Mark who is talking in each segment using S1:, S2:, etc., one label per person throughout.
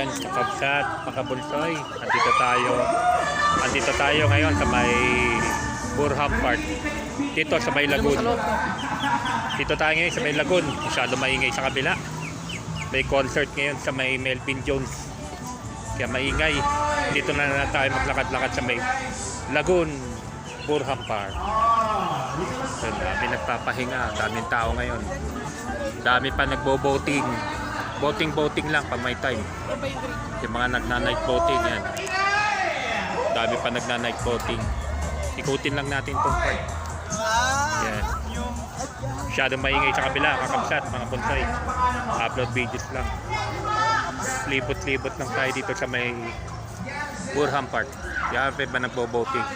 S1: Ayan, kakabsat, pakabulsoy. Andito tayo. Andito tayo ngayon sa may Burham Park. Dito sa may Lagoon. Dito tayo ngayon sa may Lagoon. Masyado maingay sa kabila. May concert ngayon sa may Melvin Jones. Kaya maingay. Dito na na tayo maglakad-lakad sa may Lagoon, Burham Park. So, dami nagpapahinga. Daming tao ngayon. Dami pa nagbo-boating. Boating-boating lang pag may time. Yung mga nagna-night boating yan. Dami pa nagna-night boating. Ikutin lang natin itong park. Yan. Masyado maingay sa kabila, kakabsat, mga bonsai. Upload videos lang. Libot-libot lang tayo dito sa may Burham Park. Pa ba nagbo-boating.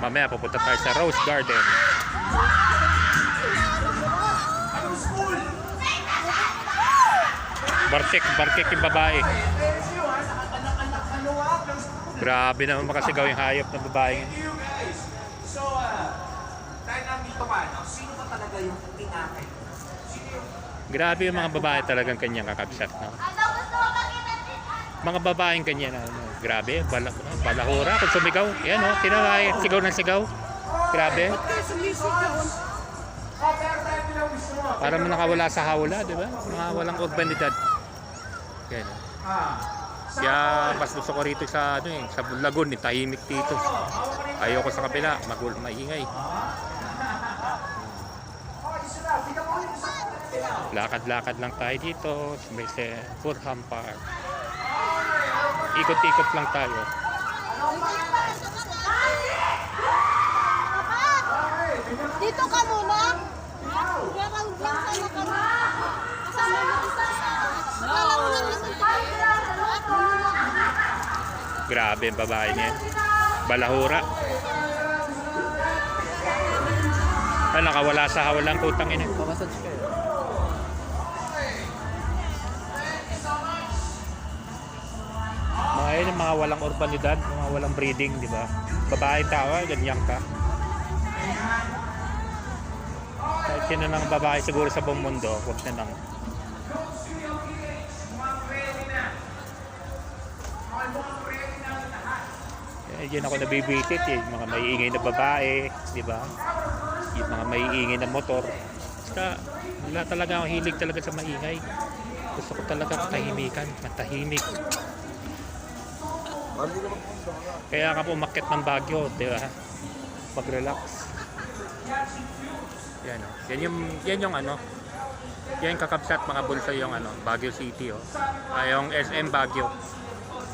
S1: Mamaya pupunta tayo sa Rose Garden. Bartek, Bartek yung babae. Grabe naman makasigaw yung hayop ng babae.
S2: So, uh, dahil nandito ka, no? sino ba talaga yung tinakay? Sino yung
S1: Grabe yung mga babae talagang kanyang kakabsat. No? Mga babaeng ganyan. Ano, grabe, bala, balahura kung sumigaw. Yan o, oh, tinakay, sigaw ng sigaw. Grabe. Para mo nakawala sa hawla, di ba? Mga walang urbanidad. Yan. oh. Kaya mas gusto ko rito sa ano eh, sa Lagoon, eh, tahimik dito. Ayoko sa kabila, magul maingay. Lakad-lakad lang tayo dito sa may sa Furham Park. Ikot-ikot lang tayo.
S3: Dito ka muna. Garang vlog sana kami. Kasama mo isa sa... Akala ko lang naman
S1: Grabe ang babae niya. Balahura. Ah, nakawala sa hawalang putang ina.
S4: Mamasage kayo.
S1: Mga yun, mga walang urbanidad, mga walang breeding, di ba? Babae tao, ganyan ka. Kahit sino ng babae siguro sa buong mundo, huwag na lang. Eh, yun ako nabibisit eh, yung mga maiingay na babae, di ba? Yung mga maiingay na motor. Basta, wala talaga akong hilig talaga sa maingay. Gusto ko talaga katahimikan, matahimik. Kaya ka po umakyat ng Baguio, di ba? Mag-relax. Yan, oh. yan yung yan yung ano. Yan kakabsat mga bulsa yung ano, Baguio City oh. Ay yung SM Baguio.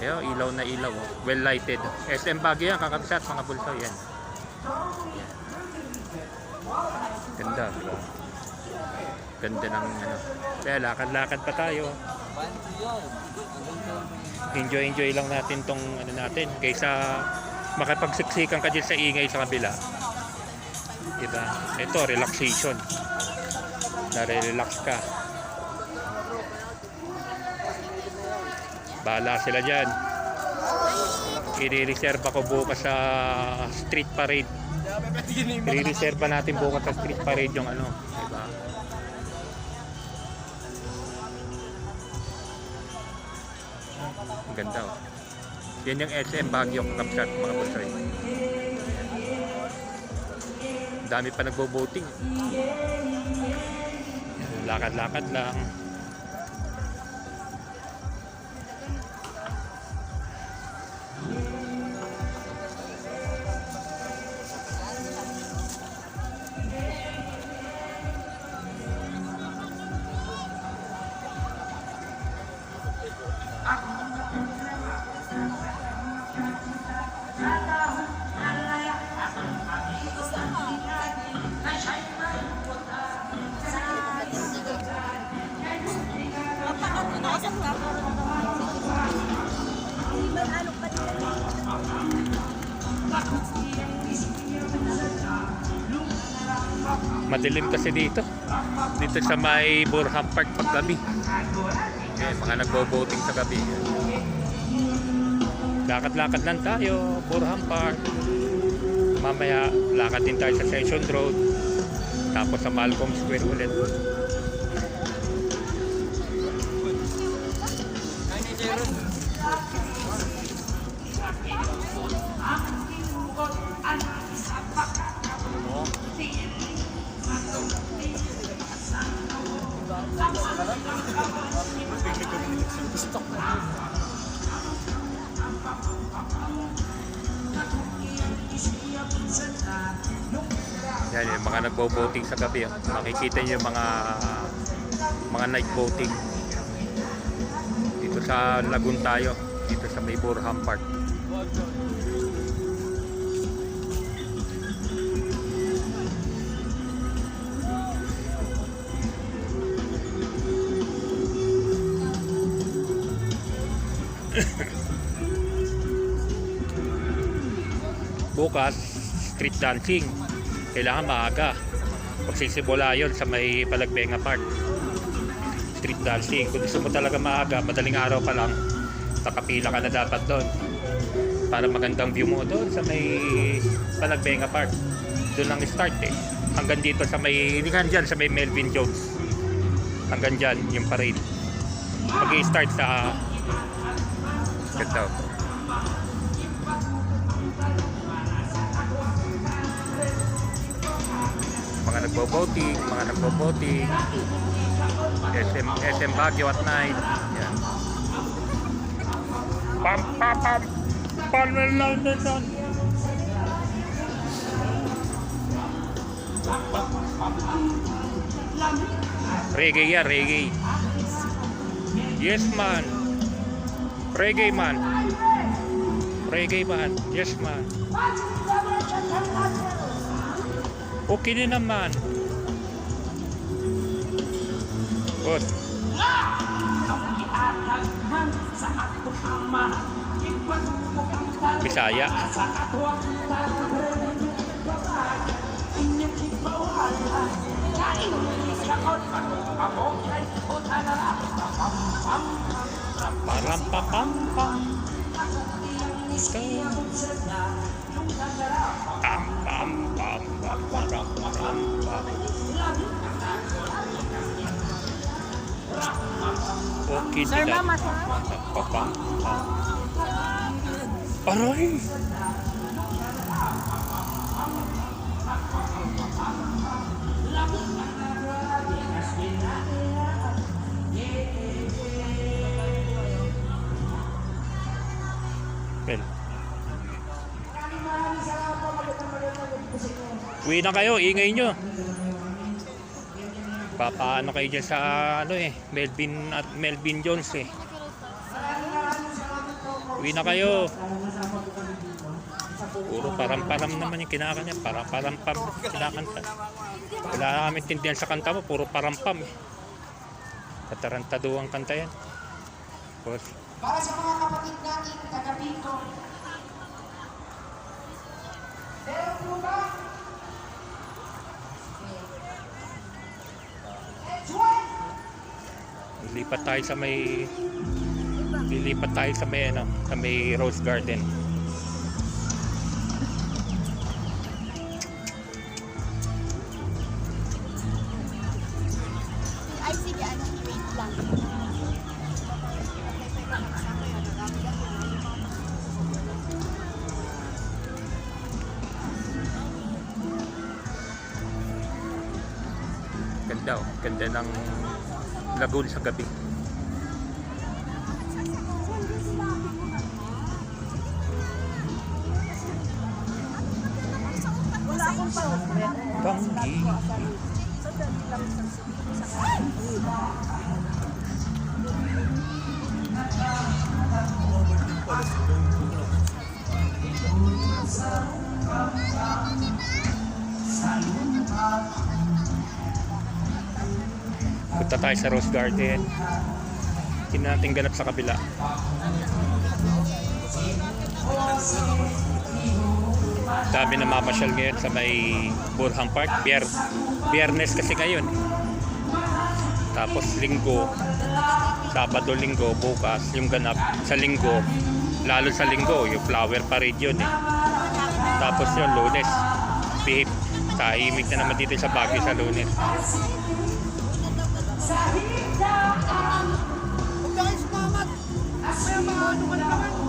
S1: Ayo, ilaw na ilaw oh. Well lighted. SM Baguio yan kakabsat mga bulsa yan. Ganda, di ba? Ganda ng ano. Kaya lakad-lakad pa tayo. enjoy enjoy lang natin tong ano natin kaysa makapagsiksikan ka dyan sa ingay sa kabila diba ito relaxation nare-relax ka bahala sila dyan i-reserve ako bukas sa street parade i-reserve natin bukas sa street parade yung ano diba Ang ganda oh. Yan yung SM Baguio Kapsat mga bulsoy. Ang Dami pa nagbo-boating. Lakad-lakad lang. Madilim kasi dito. Dito sa may Burham Park paggabi. Eh, mga nagbo-boating sa gabi lakad-lakad lang tayo Burham Park mamaya lakad din tayo sa Session Road. Tapos sa Malcolm Square ulit.
S4: Stop.
S1: Yan yung mga nagbo-voting sa gabi. Oh. Makikita niyo yung mga mga night voting. Dito sa Lagun tayo, dito sa may Burham Park. Yeah. bukas street dancing. Kailangan maaga. Magsisimula yon sa may Palagbenga Park. Street dancing. Kung gusto mo talaga maaga madaling araw pa lang nakapila ka na dapat doon. Para magandang view mo doon sa may Palagbenga Park. Doon lang start eh. Hanggang dito sa may hanggang dyan sa may Melvin Jones. Hanggang dyan yung parade. Mag start sa ganda. oh. Nagbo-boating, mga nagbo-boating, SM, SM Baguio at night. Yan. Pam, pam, pam. Pam, lang, lang. Reggae yan, reggae. Yes, man. Reggae, man. Reggae, man. Yes, man. Okay din naman. Boss. Bisaya. Pam pam pam. Pam Okay,
S3: Sir, mama, sir.
S1: Pam pam. Aray! Uwi na kayo, ingay nyo. Papaano kayo dyan sa ano eh, Melvin at Melvin Jones eh. Uwi na kayo. Puro param-param naman yung kinakanya. Para param-pam kinakanta. Wala na tindihan sa kanta mo. Puro param-pam eh. Katarantado ang kanta yan. Boss.
S4: Para sa mga kapatid natin, taga Bicol. Meron po ba?
S1: Lilipat tayo sa may lilipat tayo sa may ano, sa may Rose Garden.
S3: Ano.
S1: Ganda oh. Ganda ng lagoon sa gabi.
S3: Pa.
S1: Panggi. Punta tayo sa Rose Garden. Hindi natin ganap sa kabila. Dami na mamasyal ngayon sa may Burham Park. Bier, biyernes kasi ngayon. Tapos linggo, Sabado, linggo, bukas, yung ganap sa linggo, lalo sa linggo, yung flower parade yun eh. Tapos yun, lunes, pihip, tahimik na naman dito sa Baguio sa lunes. Huwag na kayo sumamat! May mga ano ka
S3: na naman!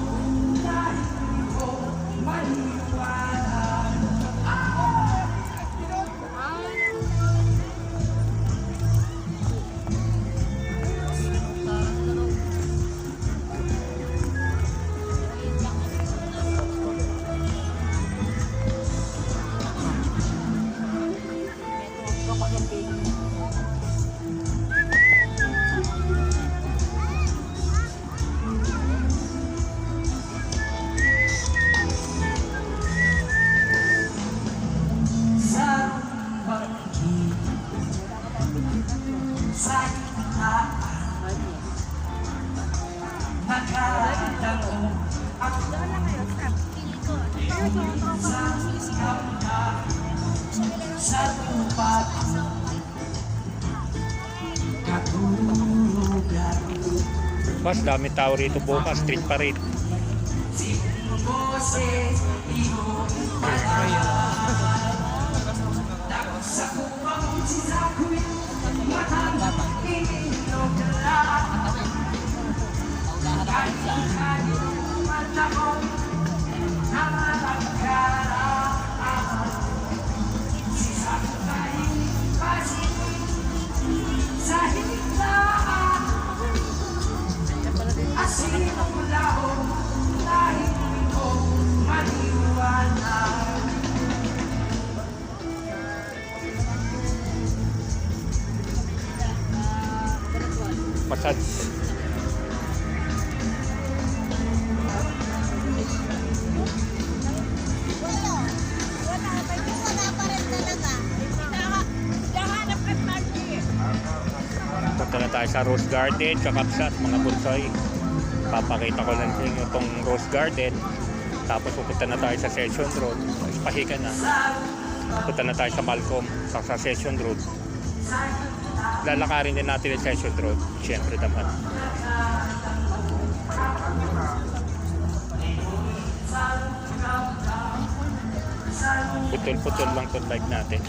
S3: Mas dami tao rito bukas, street parade. Massage.
S1: Nada, nada, nada. Sa Rose Garden, kakapsat, mga bunsoy. Papakita ko lang sa inyo itong Rose Garden. Tapos pupunta na tayo sa Session Road. Pahiga na. Punta na tayo sa Malcolm, sa, sa Session Road. Lalakarin din natin yung Session Road. Siyempre naman. Putol-putol lang itong bike natin.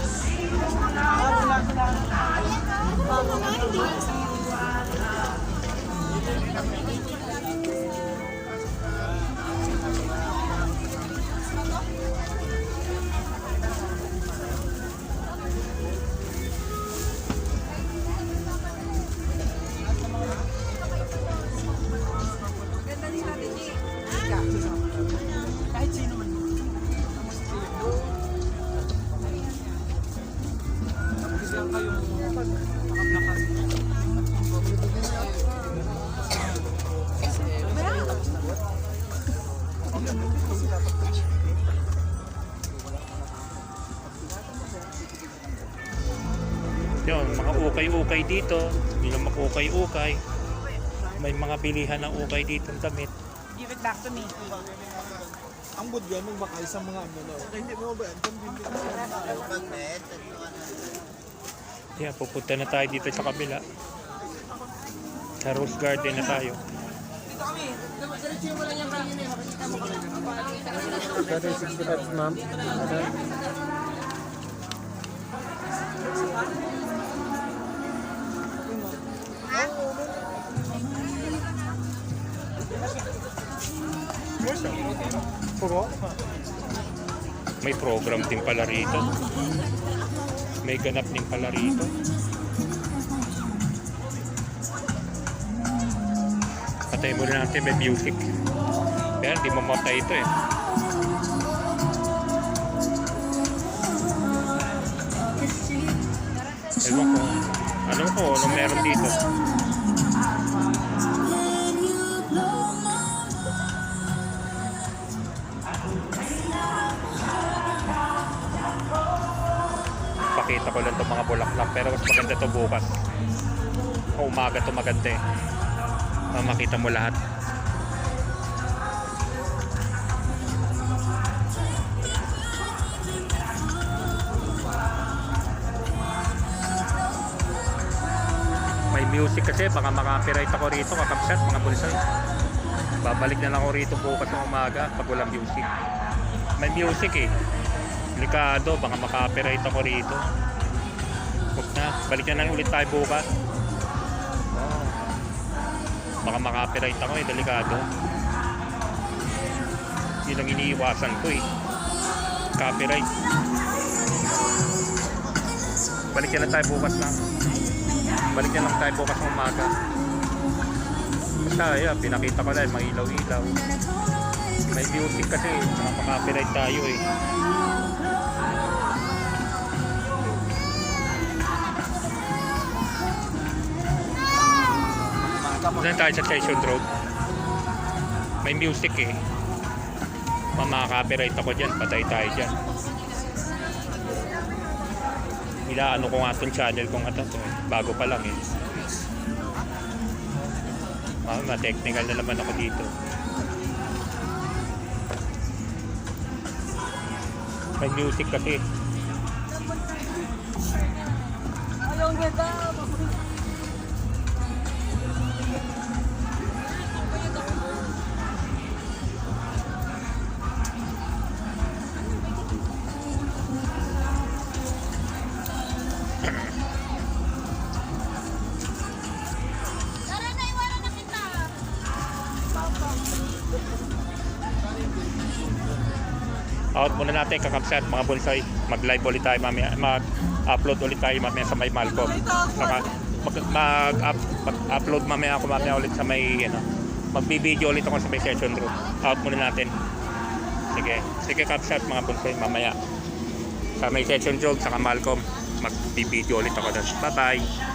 S5: Shoes ka
S1: Yun, mga ukay-ukay dito. Hindi lang mag-ukay-ukay. May mga bilihan ng ukay dito ng damit.
S6: Give it back to me.
S7: ang budya nung bakay sa mga ano no. Hindi mo ba yan?
S1: Yan, pupunta na tayo dito sa kabila. Sa Rose Garden na tayo. May program din pala rito. May ganap din pala rito. Patay rin natin may music. Kaya hindi mamatay ito eh. Ewan ko. Ano ko, ano meron dito? Pakita ko lang itong mga bulaklak pero mas maganda to bukas. O umaga to maganda eh. Ah, makita mo lahat. May music kasi baka maka-copyright ako rito kakapsat mga bulsoy. Babalik na lang ako rito bukas ng umaga pag walang music. May music eh. Delikado, baka maka-copyright ako rito. Huwag na, balik na lang ulit tayo bukas. Baka maka-copyright ako eh, delikado. Yun ang iniiwasan ko eh. Copyright. Balik na tayo bukas na. Balik na lang tayo bukas ng umaga. Basta, pinakita ko lang, may ilaw-ilaw. May music kasi, nakaka-copyright tayo eh. Diyan tayo sa Station Road. May music eh. Mamaka-copyright ako dyan, patay tayo dyan. Ila ano ko nga itong channel kong ito, bago pa lang eh. Ah, ma-technical na naman ako dito. May music kasi.
S3: Tara
S1: Out muna natin kakapsat mga bonsai. Mag-live ulit tayo mamaya. Mag-upload ulit tayo mamaya sa may Malcolm. Saka mag, mag, up, upload mamaya ako mamaya ulit sa may ano. Magbibideo ulit ako sa may session room. Out muna natin. Sige. Sige kapsat mga bonsai mamaya. Sa may session room saka Malcolm. Magbibideo ulit ako doon. Bye-bye.